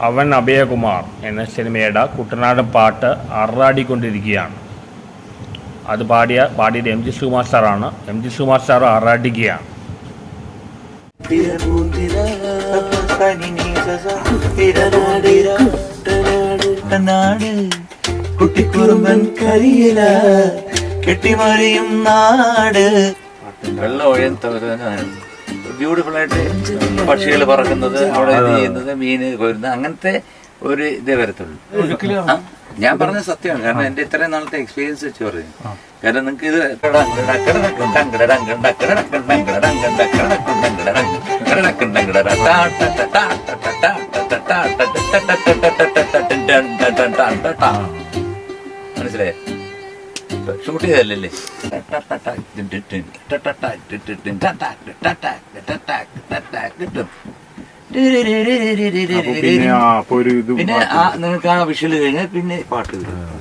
അവൻ അഭയകുമാർ എന്ന സിനിമയുടെ കുട്ടനാടൻ പാട്ട് അറാടിക്കൊണ്ടിരിക്കുകയാണ് അത് പാടിയ പാടിയത് എം ജി സുകുമാർ സാറാണ്. എം ജി സുകുമാർ സാർ അറാടിക്കുകയാണ് കുട്ടിക്കുറുമ്പൻ കരിയില കെട്ടിമറിയും നാട്. വെള്ളം ഒഴുന്ന ബ്യൂട്ടിഫുൾ ആയിട്ട് പക്ഷികൾ പറക്കുന്നത് അവിടെ ഇത് ചെയ്യുന്നത് മീന് കോരുന്നത് അങ്ങനത്തെ ഒരു ഇതേ വരത്തുള്ളൂ ഞാൻ പറഞ്ഞ സത്യമാണ് കാരണം എന്റെ ഇത്രയും നാളത്തെ എക്സ്പീരിയൻസ് വെച്ച് പറയും കാരണം നിങ്ങൾക്ക് ഇത് മനസ്സിലായേ ഷൂട്ട് ചെയ്തല്ലേ പിന്നെ ആ, നിങ്ങൾക്ക് ആ വിഷൽ കഴിഞ്ഞാൽ പിന്നെ പാട്ട് വരും